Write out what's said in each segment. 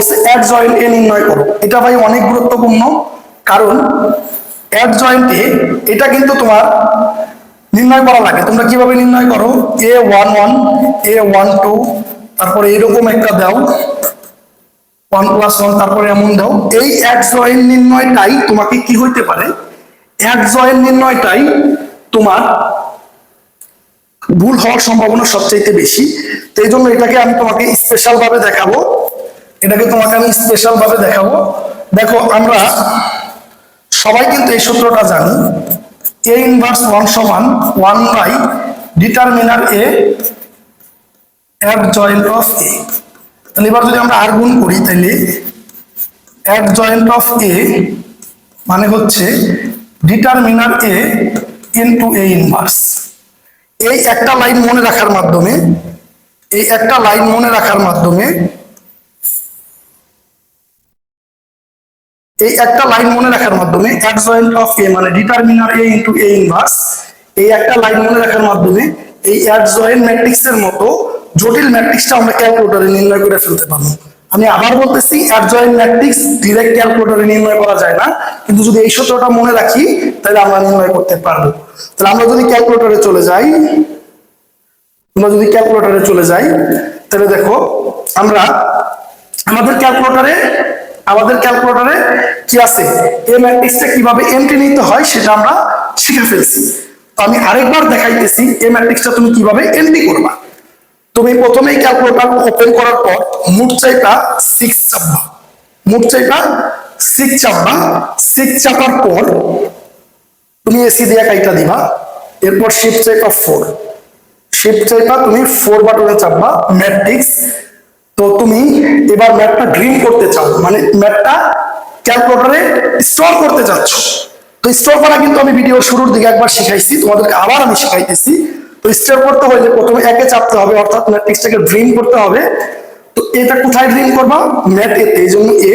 বলছে add joint এ নির্ণয় করো। এটা ভাই অনেক গুরুত্বপূর্ণ, কারণ অ্যাড জয়েন্টে এটা কিন্তু তোমার নির্ণয় করা লাগে। তোমরা কীভাবে নির্ণয় করো? A one one A one two তারপরে এরকম একটা দাও। ওয়ান প্লাস ওয়ান তারপরে এমন দাও। এই এক জয়েন্ট নির্ণয়টাই তোমাকে কি হইতে পারে? এক জয়েন্ট নির্ণয়টাই তোমার ভুল হওয়ার সম্ভাবনা সবচাইতে বেশি। তো এই জন্য এটাকে আমি তোমাকে স্পেশাল ভাবে দেখাবো। এটাকে তোমাকে আমি স্পেশাল ভাবে দেখাবো। দেখো, আমরা সবাই কিন্তু এই সূত্রটা জানি। এ ইনভার্স ওয়ান সমান one by determinant A adjoint of এ তাহলে এবার যদি আমরা আর গুণ করি, তাহলে এক জয়েন্ট অফ এ মানে হচ্ছে determinant A into A inverse এই একটা লাইন মনে রাখার মাধ্যমে, এই একটা লাইন মনে রাখার মাধ্যমে এই একটা লাইন মনে রাখার মাধ্যমে এক জয়েন্ট অফ এ মানে determinant A into A inverse এই একটা লাইন মনে রাখার মাধ্যমে এই এক জয়েন্ট ম্যাট্রিক্সের মতো জটিল ম্যাট্রিক্সটা আমরা ক্যালকুলেটরে নির্ণয় করে ফেলতে পারব। আমি আবার বলতেছি এক জয়েন্ট ম্যাট্রিক্স ডিরেক্ট ক্যালকুলেটরে নির্ণয় করা যায় না, কিন্তু যদি এই সূত্রটা মনে রাখি, তাহলে আমরা নির্ণয় করতে পারব। তাহলে আমরা যদি ক্যালকুলেটরে চলে যাই, আমরা যদি ক্যালকুলেটরে চলে যাই, তাহলে দেখো, আমরা আমাদের ক্যালকুলেটরে আমাদের ক্যালকুলেটরে কি আছে? এই ম্যাট্রিক্সটা কীভাবে এন্ট্রি নিতে হয় সেটা আমরা শিখে ফেলছি। তো আমি আরেকবার দেখাইতেছি এই ম্যাট্রিক্সটা তুমি কীভাবে এন্ট্রি করবা। তুমি প্রথমেই ক্যালকুলেটর ওপেন করার পর মুঠ চাইটা সিক্স চাপবা। মুঠ চাইটা সিক্স চাপবা। সিক্স চাপার পর তুমি এসি দিয়ে কাইটা দিবা। এরপর শিফট চাইটা ফোর শিফট চাইটা তুমি ফোর বাটনে চাপবা ম্যাট্রিক্স তো তুমি এবার ম্যাপটা ড্রিম করতে চাও মানে ম্যাপটা ক্যালকুলেটরে স্টোর করতে চাচ্ছ তো স্টোর করা কিন্তু আমি ভিডিও শুরুর দিকে একবার শিখাইছি, তোমাদেরকে আবার আমি শিখাইতেছি। তো স্টোর করতে হলে প্রথমে একে চাপতে হবে, অর্থাৎ ম্যাট্রিক্সটাকে ড্রিম করতে হবে। তো এটা কোথায় ড্রিম করবা? ম্যাট এতে এই জন্য এ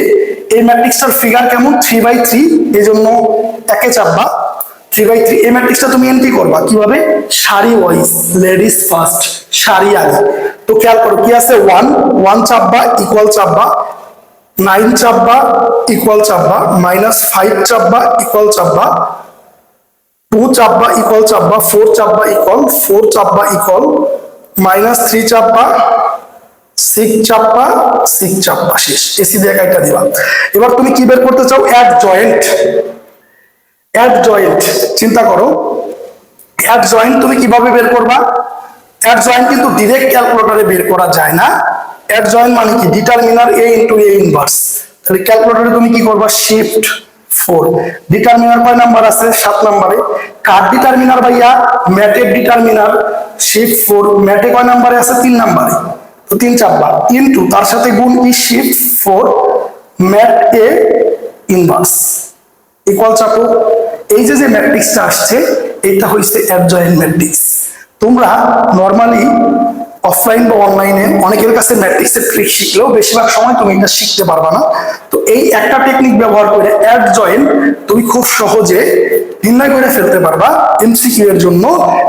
এই ম্যাট্রিক্সটার ফিগার কেমন? থ্রি বাই থ্রি এই জন্য একে চাপবা। থ্রি বাই থ্রি এই ম্যাট্রিক্সটা তুমি এন্ট্রি করবা। কীভাবে? সারি ওয়াইজ লেডিস ফার্স্ট সারি আগে। তো খেয়াল করো, কি আছে? ওয়ান ওয়ান চাপবা ইকুয়াল চাপবা। নাইন চাপবা ইকুয়াল চাপবা মাইনাস ফাইভ চাপবা ইকুয়াল চাপবা টু চাপবা ইকুয়াল চাপবা ফোর চাপবা ইকুয়াল ফোর চাপবা ইকুয়াল মাইনাস থ্রি চাপবা সিক্স চাপবা সিক্স চাপবা, শেষ। এসি দিয়ে একটা দিবা। এবার তুমি কি বের করতে চাও? এক জয়েন্ট অ্যাড জয়েন্ট চিন্তা করো। অ্যাড জয়েন্ট তুমি কীভাবে বের করবা? অ্যাড জয়েন্ট কিন্তু ডিরেক্ট ক্যালকুলেটরে বের করা যায় না। অ্যাড জয়েন্ট মানে কি? Determinant A into A inverse তাহলে ক্যালকুলেটরে তুমি কি করবা? শিফট ফোর ডিটারমিনার কয় নাম্বার আছে? সাত নাম্বারে। কার ডিটারমিনার ভাইয়া ম্যাটের ডিটারমিনার শিফট ফোর ম্যাটে কয় নাম্বারে আছে? তিন নাম্বারে। তো তিন চাপবা ইন্টু তার সাথে গুণ ই shift four mat A inverse equal চাপো এই যে যে ম্যাট্রিক্সটা আসছে এটা হচ্ছে অ্যাডজয়েন্ট ম্যাট্রিক্স তোমরা নর্মালি অফলাইন বা অনলাইনে অনেকের কাছে ম্যাট্রিক্সের ট্রিক শিখলেও বেশিরভাগ সময় তুমি এটা শিখতে পারবা না। তো এই একটা টেকনিক ব্যবহার করে অ্যাডজয়েন্ট তুমি খুব সহজে নির্ণয় করে ফেলতে পারবা এমসিকিউ এর জন্য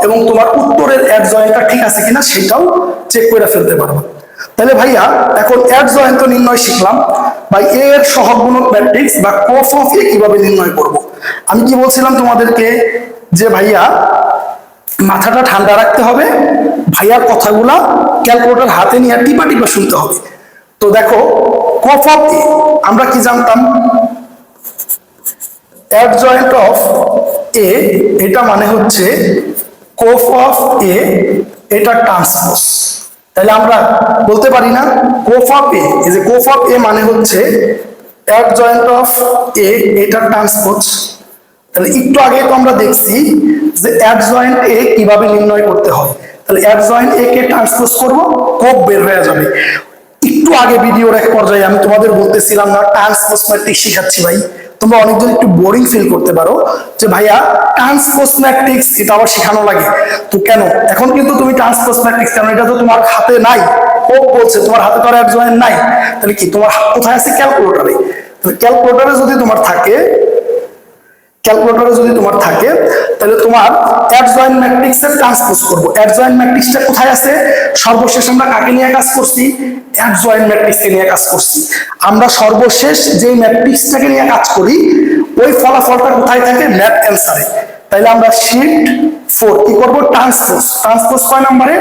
এবং তোমার উত্তরের অ্যাডজয়েন্টটা ঠিক আছে কিনা সেটাও চেক করে ফেলতে পারবা। তাহলে ভাইয়া, এখন এক জয়ন্ত নির্ণয় শিখলাম। বা এ এর সহগুণক ম্যাট্রিক্স বা কফ অফ এ কীভাবে নির্ণয় করব? আমি কি বলছিলাম তোমাদেরকে যে ভাইয়া মাথাটা ঠান্ডা রাখতে হবে। ভাইয়ার কথাগুলা ক্যালকুলেটার হাতে নিয়ে টিপা টিপা শুনতে হবে। তো দেখো কফ অফ এ, আমরা কি জানতাম? অ্যাডজয়েন্ট অফ এ, এটা মানে হচ্ছে কোফ অফ এ, এটা ট্রান্সপোজ। তাহলে আমরা বলতে পারি না কোফ অফ এ যে কোফ অফ এ মানে হচ্ছে অ্যাডজয়েন্ট অফ এ, এটা ট্রান্সপোজ। তাহলে একটু আগে তো আমরা দেখছি যে অ্যাডজয়েন্ট এ কীভাবে নির্ণয় করতে হয় তাহলে অ্যাডজয়েন্ট এ কে ট্রান্সপোজ করব কোপ বের হয়ে যাবে। একটু আগে ভিডিওর এক পর্যায়ে আমি তোমাদের বলতেছিলাম না ট্রান্সপোজ ম্যাট্রিক্স শিখাচ্ছি ভাই। তোমরা অনেকজন একটু বোরিং ফিল করতে পারো যে ভাইয়া ট্রান্সপোজ ম্যাট্রিক্স এটা আবার শেখানো লাগে। তো কেন? এখন কিন্তু তুমি ট্রান্সপোজ ম্যাট্রিক্স কেন? এটা তো তোমার হাতে নাই। ও বলছে, তোমার হাতে তো আর অ্যাডজয়েন্ট নাই। তাহলে কি, তোমার কোথায় আছে ক্যালকুলেটরে ক্যালকুলেটরে যদি তোমার থাকে ক্যালকুলেটরে যদি তোমার থাকে, তাহলে তোমার অ্যাডজয়েন্ট ম্যাট্রিক্সের ট্রান্সপোজ করব। অ্যাডজয়েন্ট ম্যাট্রিক্সটা কোথায় আছে? সর্বশেষ আমরা কাকে নিয়ে কাজ করছি? অ্যাডজয়েন্ট ম্যাট্রিক্সকে নিয়ে কাজ করছি। আমরা সর্বশেষ যে ম্যাট্রিক্সটাকে নিয়ে কাজ করি, ওই ফলাফলটা কোথায় থাকে? ম্যাথ অ্যান্সারে তাইলে আমরা শিফট ফোর কি করব? ট্রান্সপোজ ট্রান্সপোজ কয় নাম্বারে?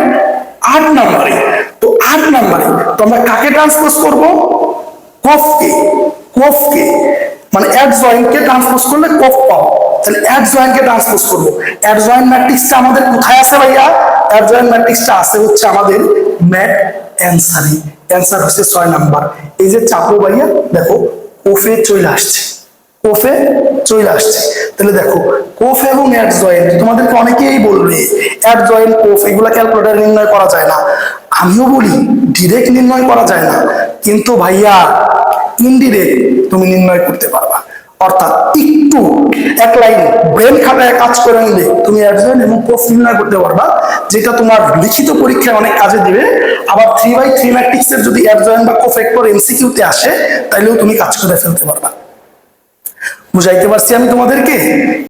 আট নাম্বারে। তো আট নাম্বারে তো আমরা কাকে ট্রান্সপোজ করব? কফকে। কফকে। মানে অ্যাড জয়েন্টকে ট্রান্সপোজ করলে কফ পাবো তাহলে অ্যাড জয়েন্টকে ট্রান্সপোজ করব। অ্যাড জয়েন্ট ম্যাট্রিক্সটা আমাদের কোথায় আছে ভাইয়া? অ্যাড জয়েন্ট ম্যাট্রিক্সটা আছে হচ্ছে আমাদের ম্যাট অ্যান্সারে অ্যান্সার হচ্ছে ছয় নাম্বার। এই যে চাপো ভাইয়া, দেখো কোফে চলে আসছে। কোফে চলে আসছে। তাহলে দেখো কোফ এবং অ্যাড জয়েন্ট তোমাদেরকে অনেকেই বলবে অ্যাড জয়েন্ট কোফ এগুলো ক্যালকুলেটার নির্ণয় করা যায় না। আমিও বলি ডিরেক্ট নির্ণয় করা যায় না। কিন্তু ভাইয়া ইনডিরেক্ট তুমি নির্ণয় করতে পারবা। অর্থাৎ একটু, এক লাইন ব্রেন খাটায় কাজ করে নিলে তুমি একজন এবং পোস্ট নির্ণয় করতে পারবা, যেটা তোমার লিখিত পরীক্ষায় অনেক কাজে দিবে। আবার থ্রি বাই থ্রি ম্যাট্রিক্সের যদি অ্যাডজয়েন্ট বা কোফেক্টর এমসিকিউতে আসে তাহলেও তুমি কাজ করে ফেলতে পারবা। বুঝাইতে পারছি আমি তোমাদেরকে?